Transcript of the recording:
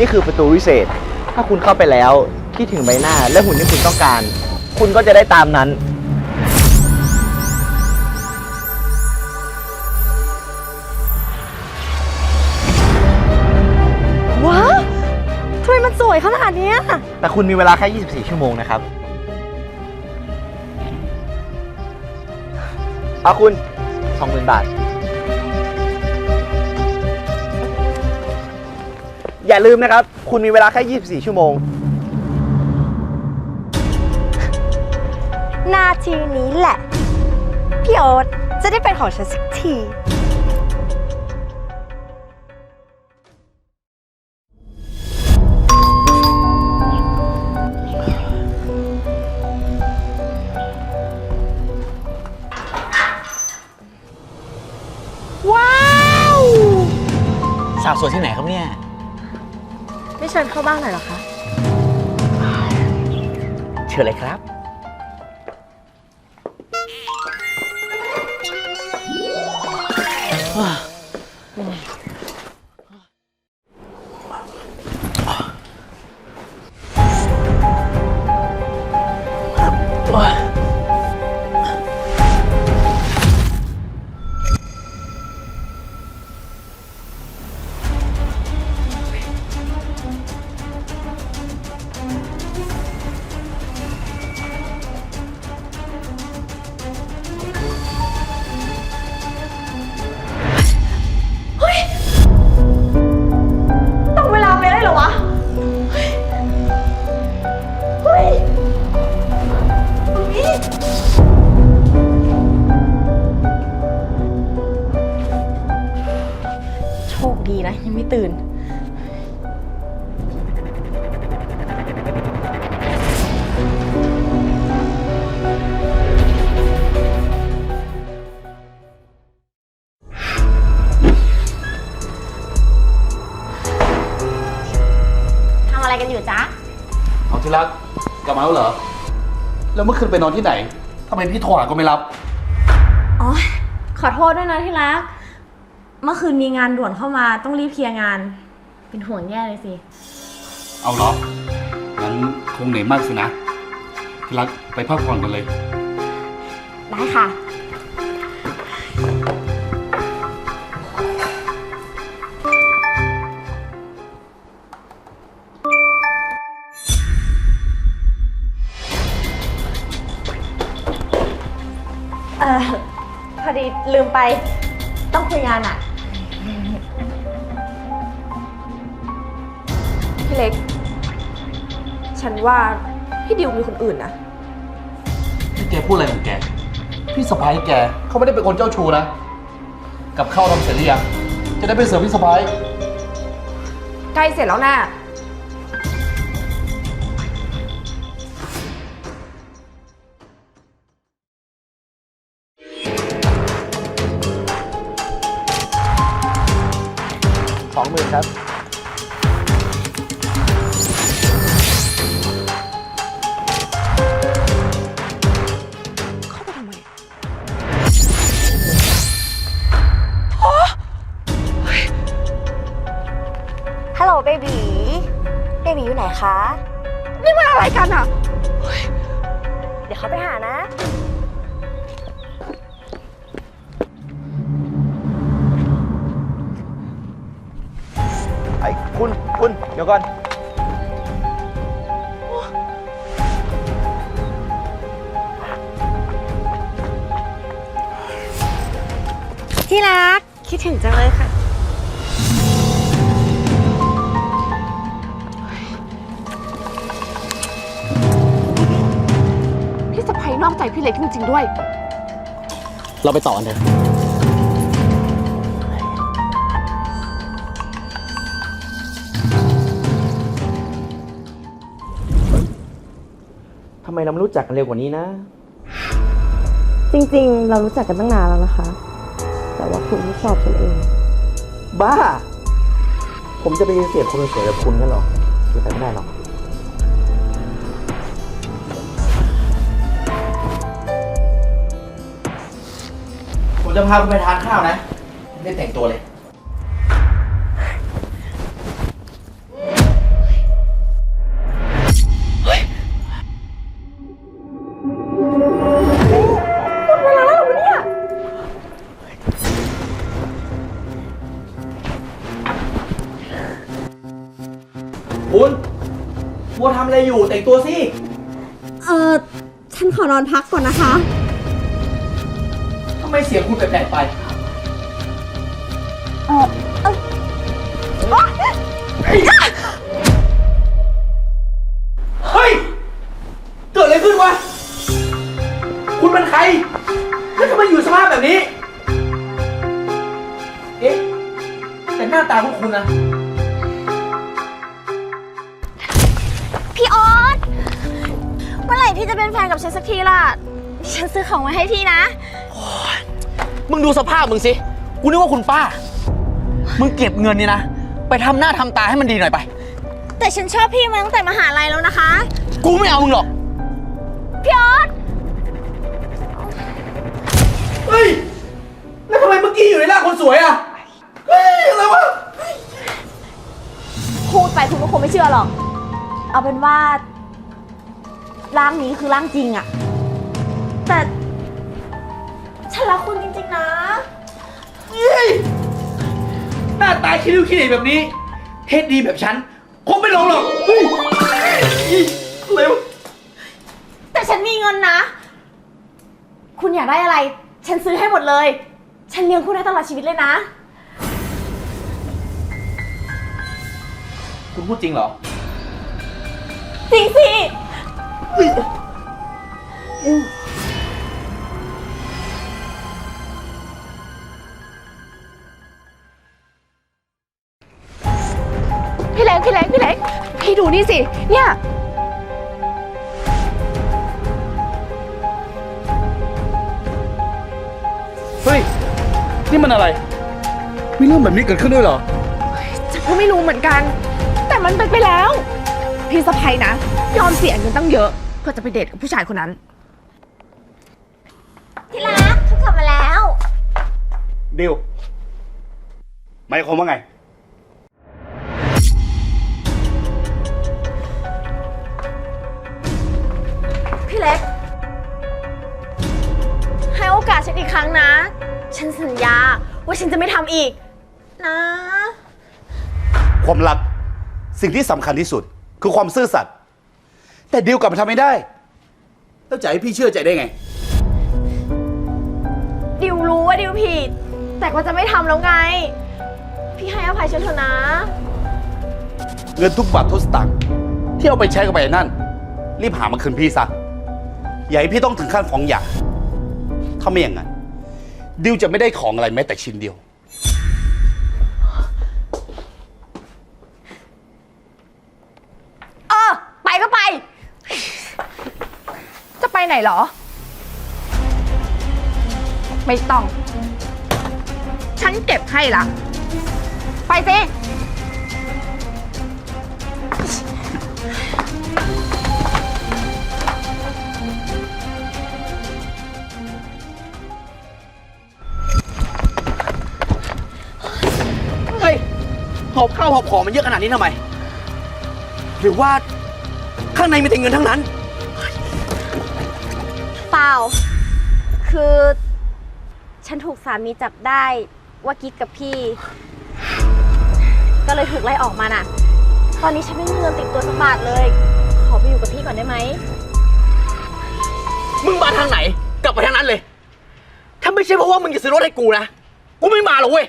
นี่คือประตูวิเศษ ถ้าคุณเข้าไปแล้วคิดถึงใบหน้า และหุ่นที่คุณต้องการ คุณก็จะได้ตามนั้น ว้าวทำไมมันสวยขนาดเนี้ยแต่คุณมีเวลาแค่ 24 ชั่วโมงนะครับเอาคุณ 20,000 บาท อย่าลืมนะครับ คุณมีเวลาแค่ 24 ชั่วโมง นาทีนี้แหละ พี่โอ๊ตจะได้เป็นของฉันสักทีว้าวสาวสวยที่ไหนครับเนี่ย ไม่เชิญเข้าบ้านหน่อยเหรอคะ เชิญเลยครับต้อง ยังไม่ตื่น ทำอะไรกันอยู่จ๊ะ เอาที่รักกลับมาแล้วเหรอ แล้วเมื่อคืนไปนอนที่ไหนทำไมพี่โทรหาก็ไม่รับ อ๋อ ขอโทษด้วยนะที่รัก เมื่อคืนมีงานด่วนเข้ามาต้องรีบเคลียร์งาน เป็นห่วงแย่เลยสิ เอาเหรองั้นคงเหนื่อยมากสินะที่รักไปพักผ่อนกันเลย ได้ค่ะ เออพอดีลืมไป ต้องคุยงานอะ พี่เล็ก ฉันว่าพี่ดิวมีคนอื่นนะ พี่แกพูดอะไรของแก พี่สะพ้ายแกเขาไม่ได้เป็นคนเจ้าชู้นะ กับข้าวทำเสร็จหรือยัง จะได้ไปเสิร์ฟพี่สะพ้ายใกล้เสร็จแล้วน่ะสองหมื่นครับ ก่อน ที่รัก คิดถึงจังเลยค่ะ พี่สะพ้ยนอกใจพี่เล็กจริงๆด้วย เราไปต่อกันเถอะำไมเราไม่รู้จักกันเร็วกว่านี้นะ จริงๆ เรารู้จักกันตั้งนานแล้วนะคะ แต่ว่าคุณไม่ชอบฉันเอง บ้า ผมจะไปเสียดคนสวยแบบคุณกันหรอเสียไปไม่ได้หรอก ผมจะพาคุณไปทานข้าวนะ ไม่ได้แต่งตัวเลย อะไรอยู่แต่งตัวสิ เออฉันขอนอนพักก่อนนะคะ ทำไมเสียงคุณแปลกๆไปเฮ้ย เกิดอะไรขึ้นวะ คุณเป็นใคร แล้วทำไมอยู่สภาพแบบนี้ เอ๊ะ แต่หน้าตาของคุณนะ เป็นแฟนกับฉันสักทีล่ะ ฉันซื้อของมาให้พี่นะ มึงดูสภาพมึงสิ กูนึกว่าคุณป้า มึงเก็บเงินนี่นะ ไปทำหน้าทำตาให้มันดีหน่อยไป แต่ฉันชอบพี่มาตั้งแต่มหาลัยแล้วนะคะ กูไม่เอามึงหรอก พี่ออสเฮ้ย แล้วทำไมเมื่อกี้อยู่ในร่างคนสวยอะ เฮ้ย อะไรวะ พูดไปคุณก็คงไม่เชื่อหรอก เอาเป็นว่า ร่างนี้คือร่างจริงอะแต่ ฉันรักคุณจริงๆนะเฮ้ยหน้าตาคิ้วขี้เหร่แบบนี้เฮ็ดดีแบบฉัน คงไม่ลงหรอกเฮ้ยเร็วแต่ฉันมีเงินนะ คุณอยากได้อะไร ฉันซื้อให้หมดเลย ฉันเลี้ยงคุณได้ตลอดชีวิตเลยนะ คุณพูดจริงเหรอ จริงสิ พี่เล็กพี่เล็กพี่เล็กพี่ดูนี่สิ เนี่ย เฮ้ย นี่มันอะไร มีเรื่องแบบนี้เกิดขึ้นด้วยเหรอ ฉันก็ไม่รู้เหมือนกัน แต่มันเป็นไปแล้ว พี่สะพ้ยนะ ยอมเสียเงินตั้งเยอะเพื่อจะไปเดทกับผู้ชายคนนั้น ที่รักฉันกลับมาแล้ว ดิวหมายความว่าไง พี่เล็ก ให้โอกาสฉันอีกครั้งนะ ฉันสัญญาว่าฉันจะไม่ทำอีก นะ ความรักสิ่งที่สำคัญที่สุด คือความซื่อสัตย์แต่ดิวกลับมาทำไม่ได้ แล้วจะให้พี่เชื่อใจได้ไง ดิวรู้ว่าดิวผิด แต่ก็จะไม่ทำแล้วไง พี่ให้อภัยฉันเถอะนะ เงินทุกบาททุกสตางค์ที่เอาไปใช้กับไปนั่น รีบหามาคืนพี่ซะ อย่าให้พี่ต้องถึงขั้นฟ้องหย่าถ้าไม่อย่างนั้น ดิวจะไม่ได้ของอะไรแม้แต่ชิ้นเดียว เออ ไปก็ไป จะ ไปไหนเหรอ ไม่ต้อง ฉันเก็บให้ละ ไปสิ เฮ้ยหอบข้าวหอบของมันเยอะขนาดนี้ทำไม หรือว่าข้างในมีแต่เงินทั้งนั้น ล่า คือ ฉันถูกสามีจับได้ว่ากิ๊กกับพี่ ก็เลยถูกไล่ออกมาน่ะ ตอนนี้ฉันไม่มีเงินติดตัวสักบาทเลย ขอไปอยู่กับพี่ก่อนได้ไหม มึงมาทางไหน กลับไปทางนั้นเลย ถ้าไม่ใช่เพราะว่ามึงจะซื้อรถให้กูนะ กูไม่มาหรอกเว้ย